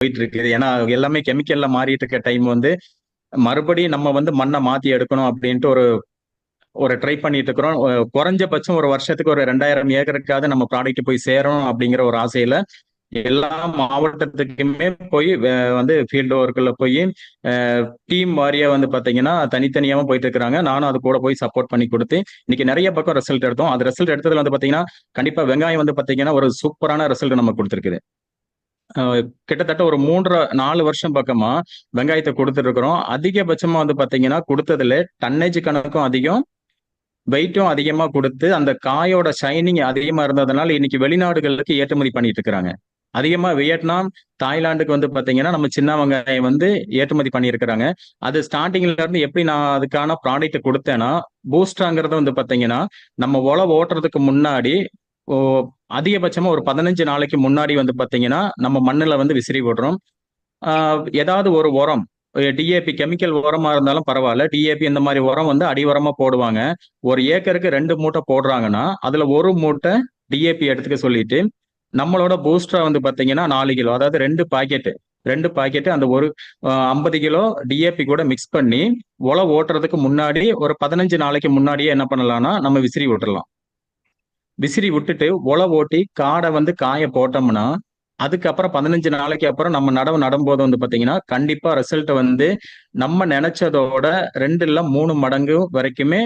போயிட்டு இருக்குது ஏன்னா எல்லாமே கெமிக்கல்ல மாறிட்டு இருக்க டைம் வந்து மறுபடியும் நம்ம வந்து மண்ணை மாத்தி எடுக்கணும் அப்படின்ட்டு ஒரு ஒரு ட்ரை பண்ணிட்டு இருக்கிறோம். குறைஞ்சபட்சம் ஒரு வருஷத்துக்கு ஒரு ரெண்டாயிரம் ஏக்கருக்காவது நம்ம ப்ராடக்ட் போய் சேரணும் அப்படிங்கிற ஒரு ஆசையில எல்லா மாவட்டத்துக்குமே போய் வந்து ஃபீல்டு ஒர்க்கில் போய் டீம் வாரியா வந்து பாத்தீங்கன்னா தனித்தனியாவும் போயிட்டு இருக்கிறாங்க நானும் அது கூட போய் சப்போர்ட் பண்ணி கொடுத்து இன்னைக்கு நிறைய பக்கம் ரிசல்ட் எடுத்தோம். அது ரிசல்ட் எடுத்ததுல வந்து பார்த்தீங்கன்னா கண்டிப்பாக வெங்காயம் வந்து பார்த்தீங்கன்னா ஒரு சூப்பரான ரிசல்ட் நம்ம கொடுத்துருக்குது. கிட்டத்தட்ட ஒரு மூன்றரை நாலு வருஷம் பக்கமா வெங்காயத்தை கொடுத்துட்டு இருக்கிறோம் அதிகபட்சமா வந்து பாத்தீங்கன்னா கொடுத்ததுல டன்னேஜ் கணக்கும் அதிகம். வெயிட்டும் அதிகமா கொடுத்து அந்த காயோட ஷைனிங் அதிகமா இருந்ததுனால இன்னைக்கு வெளிநாடுகளுக்கு ஏற்றுமதி பண்ணிட்டு இருக்கிறாங்க அதிகமா வியட்நாம் தாய்லாந்துக்கு வந்து பாத்தீங்கன்னா நம்ம சின்ன வெங்காயம் வந்து ஏற்றுமதி பண்ணியிருக்கிறாங்க. அது ஸ்டார்டிங்ல இருந்து எப்படி நான் அதுக்கான ப்ராடக்ட் கொடுத்தேன்னா பூஸ்டாங்கிறது வந்து பாத்தீங்கன்னா நம்ம உழவு ஓட்டுறதுக்கு முன்னாடி அதிகபட்சமா ஒரு பதினஞ்சு நாளைக்கு முன்னாடி வந்து பாத்தீங்கன்னா நம்ம மண்ணுல வந்து விசிறி விடுறோம். ஏதாவது ஒரு உரம் டிஏபி கெமிக்கல் உரமா இருந்தாலும் பரவாயில்ல. டிஏபி இந்த மாதிரி உரம் வந்து அடி உரமா போடுவாங்க. ஒரு ஏக்கருக்கு ரெண்டு மூட்டை போடுறாங்கன்னா அதுல ஒரு மூட்டை டிஏபி எடுத்துக்க சொல்லிட்டு நம்மளோட பூஸ்டரா வந்து பாத்தீங்கன்னா நாலு கிலோ அதாவது ரெண்டு பாக்கெட்டு ரெண்டு பாக்கெட்டு அந்த ஒரு ஐம்பது கிலோ டிஏபி கூட மிக்ஸ் பண்ணி உழ ஓட்டுறதுக்கு முன்னாடி ஒரு பதினஞ்சு நாளைக்கு முன்னாடியே என்ன பண்ணலாம்னா நம்ம விசிறி விட்டுறலாம். விசிறி விட்டுட்டு உழ ஓட்டி காடை வந்து காய போட்டோம்னா அதுக்கப்புறம் பதினஞ்சு நாளைக்கு அப்புறம் நம்ம நடவு நடும்போது வந்து பார்த்தீங்கன்னா கண்டிப்பாக ரிசல்ட் வந்து நம்ம நினைச்சதோட ரெண்டு இல்லை மூணு மடங்கு வரைக்குமே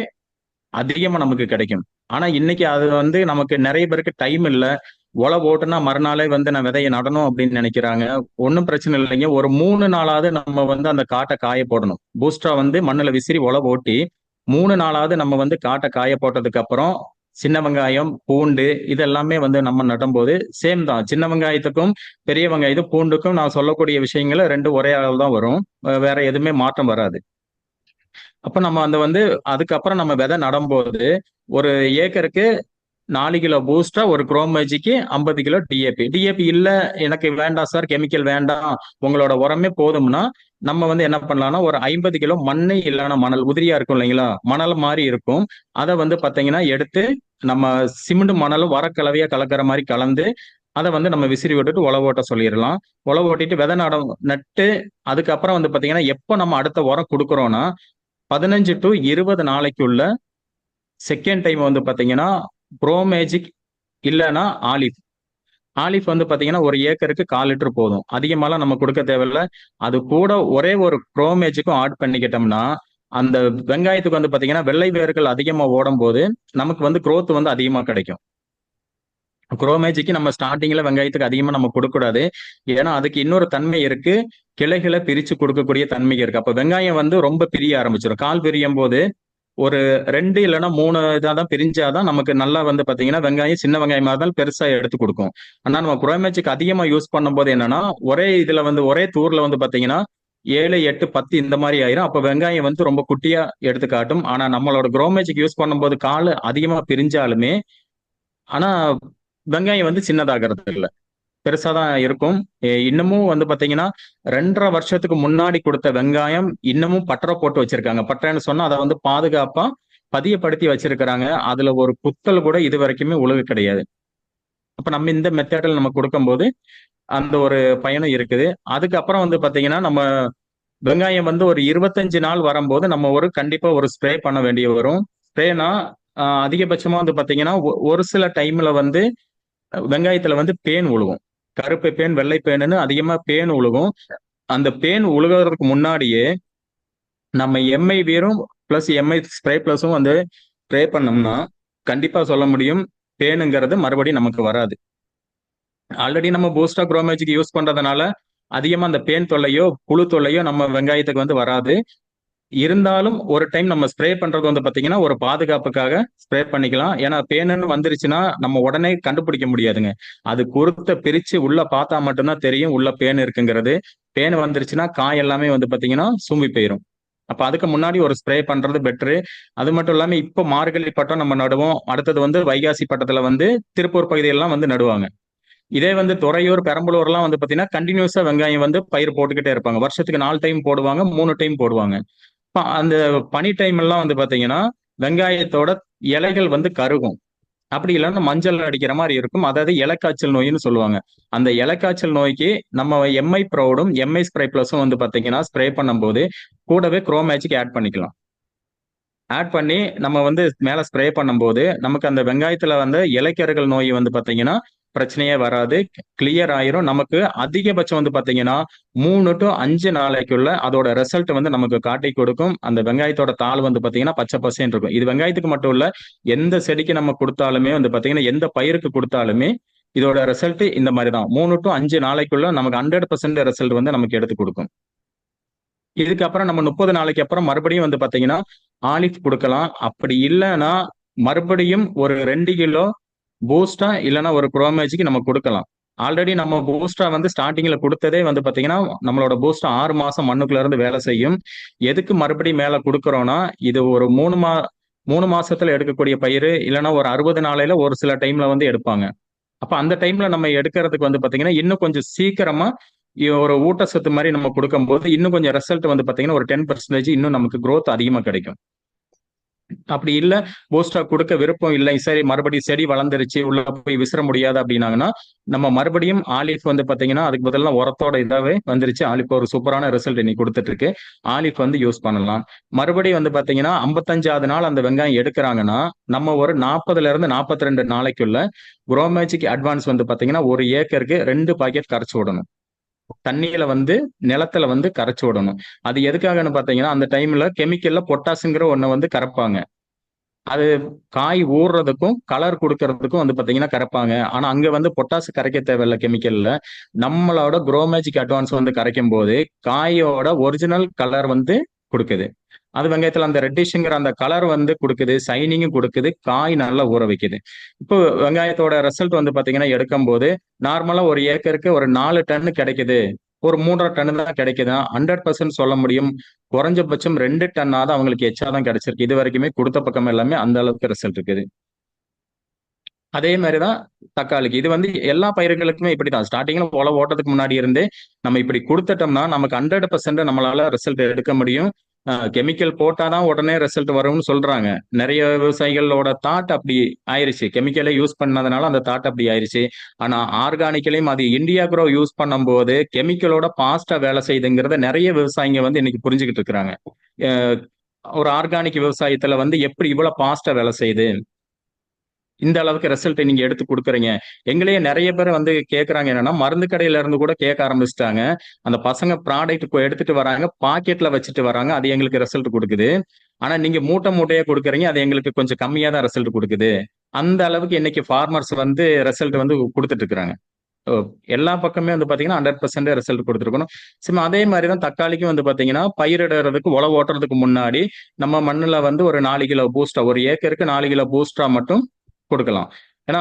அதிகமாக நமக்கு கிடைக்கும். ஆனால் இன்னைக்கு அது வந்து நமக்கு நிறைய பேருக்கு டைம் இல்லை. உழ ஓட்டுனா மறுநாளே வந்து நான் விதையை நடணும் அப்படின்னு நினைக்கிறாங்க. ஒன்றும் பிரச்சனை இல்லைங்க. ஒரு மூணு நாளாவது நம்ம வந்து அந்த காட்டை காய போடணும். பூஸ்டரா வந்து மண்ணில் விசிறி உழ ஓட்டி மூணு நாளாவது நம்ம வந்து காட்டை காய போட்டதுக்கு அப்புறம் சின்ன வெங்காயம் பூண்டு இதெல்லாமே வந்து நம்ம நடும்போது சேம் தான். சின்ன வெங்காயத்துக்கும் பெரிய வெங்காயத்துக்கும் பூண்டுக்கும் நான் சொல்லக்கூடிய விஷயங்கள் ரெண்டு ஒரே அளவு தான் வரும். வேற எதுவுமே மாற்றம் வராது. அப்ப நம்ம அந்த வந்து அதுக்கப்புறம் நம்ம விதை நடும்போது ஒரு ஏக்கருக்கு நாலு கிலோ பூஸ்டா ஒரு குரோமேஜிக்கு ஐம்பது கிலோ டிஏபி டிஏபி இல்ல எனக்கு வேண்டாம் சார் கெமிக்கல் வேண்டாம் உங்களோட உரமே போதும்னா நம்ம வந்து என்ன பண்ணலாம்னா ஒரு ஐம்பது கிலோ மண்ணை இல்லைன்னா மணல் உதிரியா இருக்கும் இல்லைங்களா? மணல் மாதிரி இருக்கும். அதை வந்து பாத்தீங்கன்னா எடுத்து நம்ம சிமெண்ட் மணலும் வர கலவையா கலக்கிற மாதிரி கலந்து அதை வந்து நம்ம விசிறி விட்டுட்டு உழவு ஓட்ட சொல்லிடலாம். உழவு ஓட்டிட்டு விதை நட நட்டு அதுக்கப்புறம் வந்து பாத்தீங்கன்னா எப்போ நம்ம அடுத்த உரம் கொடுக்குறோம்னா பதினஞ்சு டு இருபது நாளைக்குள்ள செகண்ட் டைம் வந்து பாத்தீங்கன்னா ப்ரோமேஜிக் இல்லைன்னா ஆலிஃப் ஆலிஃப் வந்து பாத்தீங்கன்னா ஒரு ஏக்கருக்கு கால் லிட்டர் போதும். அதிகமாலாம் நம்ம கொடுக்க தேவையில்ல. அது கூட ஒரே ஒரு ப்ரோமேஜிக்கும் ஆட் பண்ணிக்கிட்டோம்னா அந்த வெங்காயத்துக்கு வந்து பாத்தீங்கன்னா வெள்ளை வேர்கள் அதிகமா ஓடும் போது நமக்கு வந்து க்ரோத் வந்து அதிகமா கிடைக்கும். குரோமேஜிக்கு நம்ம ஸ்டார்டிங்ல வெங்காயத்துக்கு அதிகமா நம்ம கொடுக்கக்கூடாது. ஏன்னா அதுக்கு இன்னொரு தன்மை இருக்கு. கிளைகளை பிரிச்சு கொடுக்கக்கூடிய தன்மை இருக்கு. அப்போ வெங்காயம் வந்து ரொம்ப பிரிய ஆரம்பிச்சிடும் கால் பிரியும் போது ஒரு ரெண்டு இல்லைன்னா மூணு இதாக தான் பிரிஞ்சாதான் நமக்கு நல்லா வந்து பார்த்தீங்கன்னா வெங்காயம் சின்ன வெங்காயமாக இருந்தாலும் பெருசாக எடுத்து கொடுக்கும். ஆனால் நம்ம குரோமேஜிக் அதிகமா யூஸ் பண்ணும்போது என்னன்னா ஒரே இதுல வந்து ஒரே தூர்ல வந்து பாத்தீங்கன்னா ஏழு எட்டு பத்து இந்த மாதிரி ஆயிரும். அப்போ வெங்காயம் வந்து ரொம்ப குட்டியா எடுத்து காட்டும். ஆனா நம்மளோட குரோமேஜிக் யூஸ் பண்ணும்போது கால் அதிகமா பிரிஞ்சாலுமே ஆனா வெங்காயம் வந்து சின்னதாகிறது இல்ல. பெருசா தான் இருக்கும். இன்னமும் வந்து பாத்தீங்கன்னா ரெண்டரை வருஷத்துக்கு முன்னாடி கொடுத்த வெங்காயம் இன்னமும் பட்டறை போட்டு வச்சிருக்காங்க. பட்டறைன்னு சொன்னா அதை வந்து பாதுகாப்பா பதியப்படுத்தி வச்சிருக்கிறாங்க. அதுல ஒரு குத்தல் கூட இது வரைக்குமே உழுகு கிடையாது. அப்ப நம்ம இந்த மெத்தடில் நம்ம கொடுக்கும்போது அந்த ஒரு பயனும் இருக்குது. அதுக்கப்புறம் வந்து பாத்தீங்கன்னா நம்ம வெங்காயம் வந்து ஒரு இருபத்தஞ்சு நாள் வரும்போது நம்ம ஒரு கண்டிப்பா ஒரு ஸ்ப்ரே பண்ண வேண்டிய வரும். ஸ்ப்ரேனா அதிகபட்சமா வந்து பாத்தீங்கன்னா ஒரு சில டைம்ல வந்து வெங்காயத்துல வந்து பேன் விழுவும் கருப்பு பேன் வெள்ளை பேனுன்னு அதிகமா பேன் உழுகும். அந்த பேன் உழுகிறதுக்கு முன்னாடியே நம்ம எம்ஐ வீரும் பிளஸ் எம்ஐ ஸ்ப்ரே பிளஸும் வந்து ஸ்ப்ரே பண்ணோம்னா கண்டிப்பா சொல்ல முடியும் பேனுங்கிறது மறுபடியும் நமக்கு வராது. ஆல்ரெடி நம்ம பூஸ்டா குரோமேஜிக் யூஸ் பண்றதுனால அதிகமா அந்த பேன் தொல்லையோ புழு தொல்லையோ நம்ம வெங்காயத்துக்கு வந்து வராது. இருந்தாலும் ஒரு டைம் நம்ம ஸ்ப்ரே பண்றது வந்து பாத்தீங்கன்னா ஒரு பாதுகாப்புக்காக ஸ்ப்ரே பண்ணிக்கலாம். ஏன்னா பேனுன்னு வந்துருச்சுன்னா நம்ம உடனே கண்டுபிடிக்க முடியாதுங்க. அது குருத்த பிரிச்சு உள்ள பார்த்தா மட்டும்தான் தெரியும் உள்ள பேன் இருக்குங்கிறது. பேன் வந்துருச்சுன்னா காய் எல்லாமே வந்து பாத்தீங்கன்னா சூம்பி போயிரும். அப்ப அதுக்கு முன்னாடி ஒரு ஸ்ப்ரே பண்றது பெட்ரு அது மட்டும் இல்லாம இப்போ மார்கழி பட்டம் நம்ம நடுவோம். அடுத்தது வந்து வைகாசி பட்டத்துல வந்து திருப்பூர் பகுதியெல்லாம் வந்து நடுவாங்க. இதே வந்து துறையூர் பெரம்பலூர்லாம் வந்து பாத்தீங்கன்னா கண்டினியூஸா வெங்காயம் வந்து பயிர் போட்டுக்கிட்டே இருப்பாங்க. வருஷத்துக்கு நாலு டைம் போடுவாங்க மூணு டைம் போடுவாங்க. அந்த பனி டைம் எல்லாம் வந்து பாத்தீங்கன்னா வெங்காயத்தோட இலைகள் வந்து கருகும். அப்படி இல்லைன்னா மஞ்சள் அடிக்கிற மாதிரி இருக்கும். அதாவது இலக்காய்ச்சல் நோயின்னு சொல்லுவாங்க. அந்த இலக்காய்ச்சல் நோய்க்கு நம்ம எம்ஐ ப்ரௌடும் எம்ஐ ஸ்ப்ரே பிளஸும் வந்து பாத்தீங்கன்னா ஸ்ப்ரே பண்ணும்போது கூடவே குரோமேஜிக் ஆட் பண்ணிக்கலாம். ஆட் பண்ணி நம்ம வந்து மேல ஸ்ப்ரே பண்ணும்போது நமக்கு அந்த வெங்காயத்துல வந்து இலைக்கருகள் நோய் வந்து பாத்தீங்கன்னா பிரச்சனையே வராது. கிளியர் ஆயிரும். நமக்கு அதிகபட்சம் வந்து பாத்தீங்கன்னா மூணு டு அஞ்சு நாளைக்குள்ள அதோட ரிசல்ட் வந்து நமக்கு காட்டி கொடுக்கும். அந்த வெங்காயத்தோட தாள் வந்து பாத்தீங்கன்னா பச்சை பசேன்னு இருக்கும். இது வெங்காயத்துக்கு மட்டும் இல்ல எந்த செடிக்கு நம்ம கொடுத்தாலுமே வந்து பாத்தீங்கன்னா எந்த பயிருக்கு கொடுத்தாலுமே இதோட ரிசல்ட் இந்த மாதிரி தான் மூணு டு அஞ்சு நாளைக்குள்ள நமக்கு ஹண்ட்ரட் பர்சன்ட் ரிசல்ட் வந்து நமக்கு எடுத்து கொடுக்கும். இதுக்கப்புறம் நம்ம முப்பது நாளைக்கு அப்புறம் மறுபடியும் வந்து பாத்தீங்கன்னா ஆலிஃப் கொடுக்கலாம். அப்படி இல்லைன்னா மறுபடியும் ஒரு ரெண்டு கிலோ பூஸ்டா இல்லைன்னா ஒரு குரோமேஜிக்கு நம்ம கொடுக்கலாம். ஆல்ரெடி நம்ம பூஸ்டா வந்து ஸ்டார்டிங்ல கொடுத்ததே வந்து பாத்தீங்கன்னா நம்மளோட பூஸ்டா ஆறு மாசம் மண்ணுக்குள்ள இருந்து வேலை செய்யும். எதுக்கு மறுபடியும் மேல கொடுக்குறோம்னா இது ஒரு மூணு மா மூணு மாசத்துல எடுக்கக்கூடிய பயிர் இல்லைன்னா ஒரு அறுபது நாளையில ஒரு சில டைம்ல வந்து எடுப்பாங்க. அப்ப அந்த டைம்ல நம்ம எடுக்கிறதுக்கு வந்து பாத்தீங்கன்னா இன்னும் கொஞ்சம் சீக்கிரமா ஒரு ஊட்டச்சத்து மாதிரி நம்ம கொடுக்கும்போது இன்னும் கொஞ்சம் ரிசல்ட் வந்து பாத்தீங்கன்னா ஒரு டென் பர்சன்டேஜ் இன்னும் நமக்கு க்ரோத் அதிகமா கிடைக்கும். அப்படி இல்ல பூஸ்டா கொடுக்க விருப்பம் இல்லை. சரி மறுபடியும் செடி வளர்ந்துருச்சு உள்ள போய் விசிற முடியாது அப்படின்னாங்கன்னா நம்ம மறுபடியும் ஆலிஃப் வந்து பாத்தீங்கன்னா அதுக்கு பதிலாக உரத்தோட இதாவே வந்துருச்சு. ஆலிஃப் ஒரு சூப்பரான ரிசல்ட் இன்னைக்கு கொடுத்துட்டு இருக்கு ஆலிஃப் வந்து யூஸ் பண்ணலாம். மறுபடியும் வந்து பாத்தீங்கன்னா ஐம்பத்தஞ்சாவது நாள் அந்த வெங்காயம் எடுக்கிறாங்கன்னா நம்ம ஒரு நாற்பதுல இருந்து நாற்பத்தி ரெண்டு நாளைக்குள்ள குரோமேஜிக் அட்வான்ஸ் வந்து பாத்தீங்கன்னா ஒரு ஏக்கருக்கு ரெண்டு பாக்கெட் கரைச்சு விடணும். தண்ணியில வந்து நிலத்துல வந்து கரைச்சு விடணும். அது எதுக்காகன்னு பாத்தீங்கன்னா அந்த டைம்ல கெமிக்கல்ல பொட்டாசுங்கிற ஒண்ணு வந்து கரைப்பாங்க. அது காய் ஊறுறதுக்கும் கலர் கொடுக்கறதுக்கும் வந்து பாத்தீங்கன்னா கரைப்பாங்க. ஆனா அங்க வந்து பொட்டாசு கரைக்க தேவையில்ல கெமிக்கல்ல நம்மளோட குரோமேஜிக் அட்வான்ஸ் வந்து கரைக்கும் போது காயோட ஒரிஜினல் கலர் வந்து கொடுக்குது. அது வெங்காயத்துல அந்த ரெட்டிஷ்ங்கிற அந்த கலர் வந்து கொடுக்குது சைனிங்கும் கொடுக்குது காய் நல்லா ஊற வைக்குது. இப்போ வெங்காயத்தோட ரிசல்ட் வந்து பாத்தீங்கன்னா எடுக்கும் போது நார்மலா ஒரு ஏக்கருக்கு ஒரு நாலு டன்னு கிடைக்குது. ஒரு மூன்றரை டன்னு தான் கிடைக்குதுன்னா ஹண்ட்ரட் பர்சன்ட் சொல்ல முடியும். குறைஞ்சபட்சம் ரெண்டு டன்னாவது அவங்களுக்கு எச்சா தான் கிடைச்சிருக்கு. இது வரைக்குமே கொடுத்த பக்கம் எல்லாமே அந்த அளவுக்கு ரிசல்ட் இருக்குது. அதே மாதிரிதான் தக்காளிக்கு. இது வந்து எல்லா பயிர்களுக்குமே இப்படிதான் ஸ்டார்டிங்ல உழவு ஓட்டத்துக்கு முன்னாடி இருந்தே நம்ம இப்படி கொடுத்துட்டோம்னா நமக்கு ஹண்ட்ரட் பர்சன்ட் நம்மளால ரிசல்ட் எடுக்க முடியும். கெமிக்கல் போட்டாதான் உடனே ரிசல்ட் வரும்னு சொல்றாங்க. நிறைய விவசாயிகளோட தாட் அப்படி ஆயிருச்சு. கெமிக்கலை யூஸ் பண்ணதுனால அந்த தாட் அப்படி ஆயிருச்சு. ஆனா ஆர்கானிக்கலையும் அது இந்தியா குரோ யூஸ் பண்ணும்போது கெமிக்கலோட பாஸ்டா வேலை செய்யுதுங்கிறத நிறைய விவசாயிங்க வந்து இன்னைக்கு புரிஞ்சுக்கிட்டு இருக்கிறாங்க. ஒரு ஆர்கானிக் விவசாயத்துல வந்து எப்படி இவ்வளவு பாஸ்டா வேலை செய்யுது? இந்த அளவுக்கு ரிசல்ட்டை நீங்க எடுத்து கொடுக்குறீங்க. எங்களையே நிறைய பேர் வந்து கேட்கறாங்க என்னன்னா மருந்து கடையில இருந்து கூட கேட்க ஆரம்பிச்சிட்டாங்க. அந்த பசங்க ப்ராடக்ட் எடுத்துட்டு வராங்க பாக்கெட்ல வச்சுட்டு வராங்க அது எங்களுக்கு ரிசல்ட் கொடுக்குது. ஆனா நீங்க மூட்டை மூட்டையா கொடுக்குறீங்க அது எங்களுக்கு கொஞ்சம் கம்மியா தான் ரிசல்ட் கொடுக்குது. அந்த அளவுக்கு இன்னைக்கு ஃபார்மர்ஸ் வந்து ரிசல்ட் வந்து கொடுத்துட்டு இருக்கிறாங்க. எல்லா பக்கமே வந்து பாத்தீங்கன்னா ஹண்ட்ரட் பர்சன்ட் ரிசல்ட் கொடுத்துருக்கணும். சும்மா அதே மாதிரி தான் தக்காளிக்கும் வந்து பாத்தீங்கன்னா பயிரிடுறதுக்கு உழவு ஓட்டுறதுக்கு முன்னாடி நம்ம மண்ணுல வந்து ஒரு நாலு கிலோ பூஸ்டா ஒரு ஏக்கருக்கு நாலு கிலோ பூஸ்டா மட்டும் கொடுக்கலாம். ஏன்னா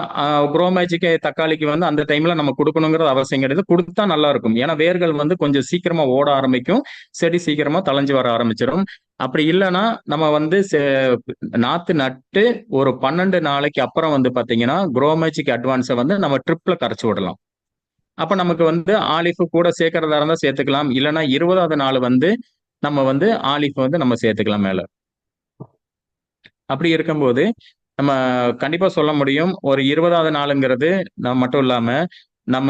க்ரோ மேஜிக்கு தக்காளிக்கு வந்து அந்த டைம்ல நம்ம கொடுக்கணுங்கிறது அவசியம் கிடையாது. கொடுத்தா நல்லா இருக்கும். ஏன்னா வேர்கள் வந்து கொஞ்சம் சீக்கிரமா ஓட ஆரம்பிக்கும். செடி சீக்கிரமா தலைஞ்சு வர ஆரம்பிச்சிடும். அப்படி இல்லைன்னா நம்ம வந்து நாத்து நட்டு ஒரு பன்னெண்டு நாளைக்கு அப்புறம் வந்து பாத்தீங்கன்னா க்ரோ மேஜிக் அட்வான்ஸை வந்து நம்ம ட்ரிப்ல கரைச்சி விடலாம். அப்ப நமக்கு வந்து ஆலிஃப் கூட சேர்க்கறதா இருந்தா சேர்த்துக்கலாம். இல்லைன்னா இருபதாவது நாள் வந்து நம்ம வந்து ஆலிஃப் வந்து நம்ம சேர்த்துக்கலாம் மேல. அப்படி இருக்கும்போது நம்ம கண்டிப்பா சொல்ல முடியும். ஒரு இருபதாவது நாளுங்கிறது மட்டும் இல்லாம நம்ம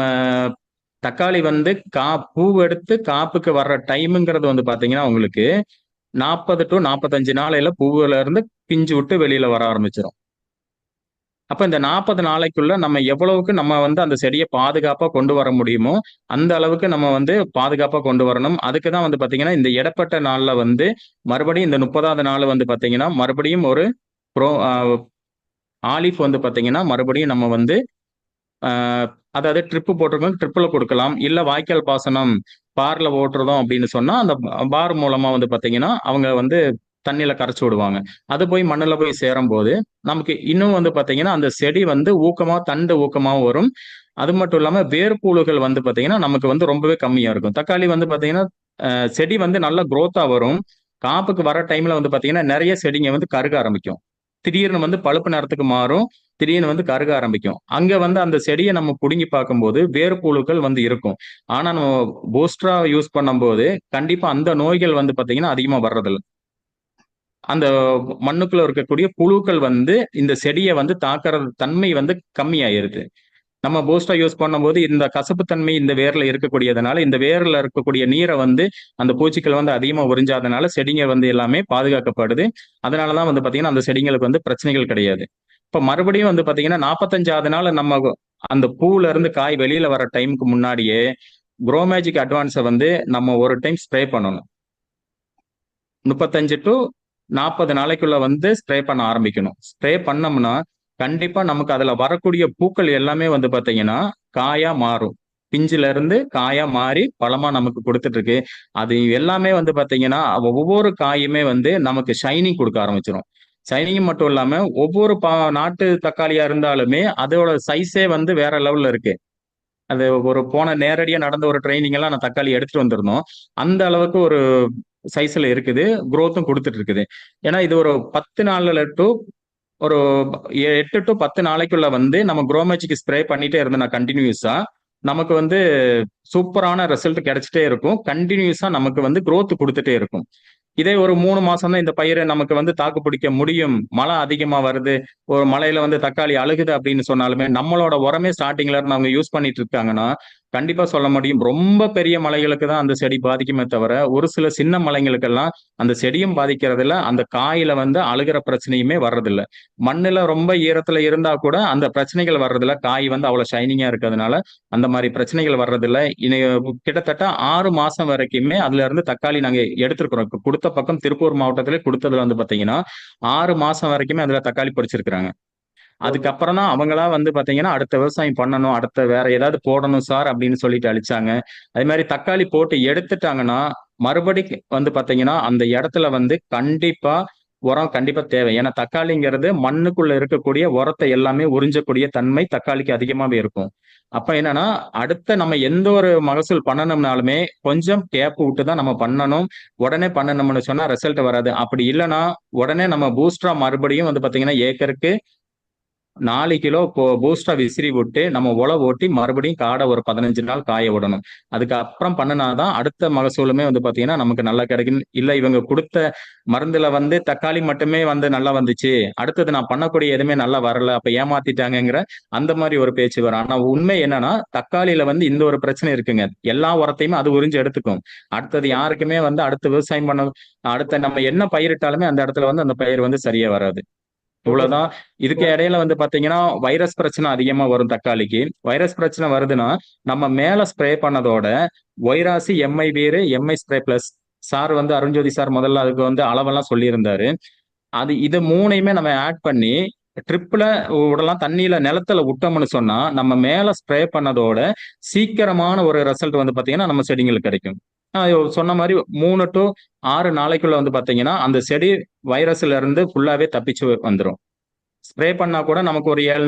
தக்காளி வந்து கா பூ எடுத்து காப்புக்கு வர்ற டைமுங்கிறது வந்து பாத்தீங்கன்னா உங்களுக்கு நாற்பது டு நாற்பத்தஞ்சு நாளையில பூவுல இருந்து பிஞ்சு விட்டு வெளியில வர ஆரம்பிச்சிடும் அப்ப இந்த நாற்பது நாளைக்குள்ள நம்ம எவ்வளவுக்கு நம்ம வந்து அந்த செடியை பாதுகாப்பா கொண்டு வர முடியுமோ அந்த அளவுக்கு நம்ம வந்து பாதுகாப்பா கொண்டு வரணும். அதுக்கு தான் வந்து பாத்தீங்கன்னா இந்த இடப்பட்ட நாள்ல வந்து மறுபடியும் இந்த முப்பதாவது நாள் வந்து பாத்தீங்கன்னா மறுபடியும் ஒரு ப்ரோ ஆலிஃப் வந்து பார்த்தீங்கன்னா மறுபடியும் நம்ம வந்து அதாவது ட்ரிப்பு போட்டிருக்கோம். ட்ரிப்பில் கொடுக்கலாம். இல்லை வாய்க்கால் பாசனம் பார்ல ஓட்டுறதும் அப்படின்னு சொன்னால் அந்த பார் மூலமாக வந்து பார்த்தீங்கன்னா அவங்க வந்து தண்ணியில் கரைச்சி விடுவாங்க. அது போய் மண்ணில் போய் சேரும் போது நமக்கு இன்னும் வந்து பார்த்தீங்கன்னா அந்த செடி வந்து ஊக்கமாக தண்டு ஊக்கமாகவும் வரும். அது மட்டும் இல்லாமல் வேர்பூலுகள் வந்து பார்த்தீங்கன்னா நமக்கு வந்து ரொம்பவே கம்மியாக இருக்கும். தக்காளி வந்து பார்த்தீங்கன்னா செடி வந்து நல்லா குரோத்தாக வரும். காப்புக்கு வர டைமில் வந்து பார்த்தீங்கன்னா நிறைய செடிங்க வந்து கருக ஆரம்பிக்கும். திடீர்னு வந்து பழுப்பு நேரத்துக்கு மாறும் திடீர்னு வந்து கருக ஆரம்பிக்கும். அங்க வந்து அந்த செடியை நம்ம புடுங்கி பார்க்கும்போது வேறு புழுக்கள் வந்து இருக்கும். ஆனா நம்ம போஸ்ட்ரா யூஸ் பண்ணும்போது கண்டிப்பா அந்த நோய்கள் வந்து பாத்தீங்கன்னா அதிகமா வர்றதில்லை. அந்த மண்ணுக்குள்ள இருக்கக்கூடிய புழுக்கள் வந்து இந்த செடியை வந்து தாக்குற தன்மை வந்து கம்மியாயிருது. நம்ம பூஸ்டா யூஸ் பண்ணும்போது இந்த கசப்பு தன்மை இந்த வேர்ல இருக்கக்கூடியதுனால இந்த வேர்ல இருக்கக்கூடிய நீரை வந்து அந்த பூச்சிகள் வந்து அதிகமா உறிஞ்சாதனால செடிங்க வந்து எல்லாமே பாதுகாக்கப்படுது. அதனாலதான் வந்து பாத்தீங்கன்னா அந்த செடிங்களுக்கு வந்து பிரச்சனைகள் கிடையாது. இப்ப மறுபடியும் வந்து பாத்தீங்கன்னா நாற்பத்தஞ்சாவது நாள் நம்ம அந்த பூல இருந்து காய் வெளியில வர டைமுக்கு முன்னாடியே குரோமேஜிக் அட்வான்ஸை வந்து நம்ம ஒரு டைம் ஸ்ப்ரே பண்ணணும். முப்பத்தஞ்சு டு நாற்பது நாளைக்குள்ள வந்து ஸ்ப்ரே பண்ண ஆரம்பிக்கணும். ஸ்ப்ரே பண்ணோம்னா கண்டிப்பா நமக்கு அதுல வரக்கூடிய பூக்கள் எல்லாமே வந்து பாத்தீங்கன்னா காயா மாறும். பிஞ்சில இருந்து காயா மாறி பழமா நமக்கு கொடுத்துட்டு இருக்கு அது எல்லாமே வந்து பாத்தீங்கன்னா ஒவ்வொரு காயுமே வந்து நமக்கு ஷைனிங் கொடுக்க ஆரம்பிச்சிடும் சைனிங் மட்டும் இல்லாம ஒவ்வொரு பா நாட்டு தக்காளியா இருந்தாலுமே அதோட சைஸே வந்து வேற லெவல்ல இருக்கு. அது ஒரு போன நேரடியா நடந்த ஒரு ட்ரைனிங் எல்லாம் நான் தக்காளி எடுத்துட்டு வந்திருந்தோம். அந்த அளவுக்கு ஒரு சைஸ்ல இருக்குது. குரோத்தும் கொடுத்துட்டு இருக்குது ஏன்னா இது ஒரு பத்து நாள்ல டு ஒரு எட்டு டு பத்து நாளைக்குள்ள வந்து நம்ம குரோமேஜிக்கு ஸ்ப்ரே பண்ணிட்டே இருந்தோம்னா கண்டினியூஸா நமக்கு வந்து சூப்பரான ரிசல்ட் கிடைச்சிட்டே இருக்கும். கண்டினியூஸா நமக்கு வந்து க்ரோத் கொடுத்துட்டே இருக்கும். இதே ஒரு மூணு மாசம் தான் இந்த பயிரை நமக்கு வந்து தாக்கு பிடிக்க முடியும். மழை அதிகமா வருது. ஒரு மழையில வந்து தக்காளி அழுகுது அப்படின்னு சொன்னாலுமே நம்மளோட உரமே ஸ்டார்டிங்ல இருந்து அவங்க யூஸ் பண்ணிட்டு இருக்காங்கன்னா கண்டிப்பா சொல்ல முடியும். ரொம்ப பெரிய மலைகளுக்கு தான் அந்த செடி பாதிக்குமே தவிர ஒரு சில சின்ன மலைங்களுக்கெல்லாம் அந்த செடியும் பாதிக்கிறதில்ல. அந்த காயில வந்து அழுகிற பிரச்சனையுமே வர்றதில்ல. மண்ணுல ரொம்ப ஈரத்துல இருந்தா கூட அந்த பிரச்சனைகள் வர்றதில்ல. காய் வந்து அவ்வளவு ஷைனிங்கா இருக்கிறதுனால அந்த மாதிரி பிரச்சனைகள் வர்றதில்ல. இனி கிட்டத்தட்ட ஆறு மாசம் வரைக்குமே அதுல இருந்து தக்காளி நாங்க எடுத்திருக்கிறோம். இப்ப கொடுத்த பக்கம் திருப்பூர் மாவட்டத்திலே கொடுத்ததுல வந்து பாத்தீங்கன்னா ஆறு மாசம் வரைக்குமே அதுல தக்காளி பறிச்சிருக்கிறாங்க அதுக்கப்புறம் தான் அவங்களா வந்து பாத்தீங்கன்னா அடுத்த விவசாயம் பண்ணணும் அடுத்த வேற ஏதாவது போடணும் சார் அப்படின்னு சொல்லிட்டு அழிச்சாங்க. அதே மாதிரி தக்காளி போட்டு எடுத்துட்டாங்கன்னா மறுபடி வந்து பாத்தீங்கன்னா அந்த இடத்துல வந்து கண்டிப்பா உரம் கண்டிப்பா தேவை. ஏன்னா தக்காளிங்கிறது மண்ணுக்குள்ள இருக்கக்கூடிய உரத்தை எல்லாமே உறிஞ்சக்கூடிய தன்மை தக்காளிக்கு அதிகமாவே இருக்கும். அப்ப என்னன்னா அடுத்த நம்ம எந்த ஒரு மகசூல் பண்ணணும்னாலுமே கொஞ்சம் கேப் விட்டு தான் நம்ம பண்ணணும். உடனே பண்ணணும்னு சொன்னா ரிசல்ட் வராது. அப்படி இல்லைன்னா உடனே நம்ம பூஸ்டரா மறுபடியும் வந்து பாத்தீங்கன்னா ஏக்கருக்கு நாலு கிலோ பூஸ்டா விசிறி விட்டு நம்ம உழவு ஓட்டி மறுபடியும் காடை ஒரு பதினஞ்சு நாள் காய விடணும். அதுக்கப்புறம் பண்ணினாதான் அடுத்த மகசூலுமே வந்து பாத்தீங்கன்னா நமக்கு நல்லா கிடைக்கும். இல்ல இவங்க கொடுத்த மருந்துல வந்து தக்காளி மட்டுமே வந்து நல்லா வந்துச்சு. அடுத்தது நான் பண்ணக்கூடிய எதுவுமே நல்லா வரல. அப்ப ஏமாத்திட்டாங்கங்கிற அந்த மாதிரி ஒரு பேச்சு வரும். ஆனா உண்மை என்னன்னா தக்காளியில வந்து இந்த ஒரு பிரச்சனை இருக்குங்க. எல்லா உரத்தையுமே அது உறிஞ்சு எடுத்துக்கும். அடுத்தது யாருக்குமே வந்து அடுத்த விவசாயம் பண்ண அடுத்த நம்ம என்ன பயிரிட்டாலுமே அந்த இடத்துல வந்து அந்த பயிர் வந்து சரியா வராது. இவ்வளவுதான் இதுக்கு இடையில வந்து பாத்தீங்கன்னா வைரஸ் பிரச்சனை அதிகமா வரும் தக்காளிக்கு. வைரஸ் பிரச்சனை வருதுன்னா நம்ம மேல ஸ்ப்ரே பண்ணதோட வைராசி எம்ஐ வீரு எம்ஐ ஸ்ப்ரே பிளஸ் சார் வந்து அருண்ஜோதி சார் முதல்ல அதுக்கு வந்து அளவெல்லாம் சொல்லியிருந்தாரு. அது இது மூணையுமே நம்ம ஆட் பண்ணி ட்ரிப்ல விடலாம் தண்ணியில நிலத்துல விட்டோம்னு சொன்னா நம்ம மேல ஸ்ப்ரே பண்ணதோட சீக்கிரமான ஒரு ரிசல்ட் வந்து பாத்தீங்கன்னா நம்ம செடிங்களுக்கு கிடைக்கும். சொன்ன மாதிரி மூணு டு ஆறு நாளைக்குள்ள வந்து பாத்தீங்கன்னா அந்த செடி வைரஸ்ல இருந்து ஃபுல்லாவே தப்பிச்சு வந்துடும் ஸ்ப்ரே பண்ணா கூட நமக்கு ஒரு ஏழு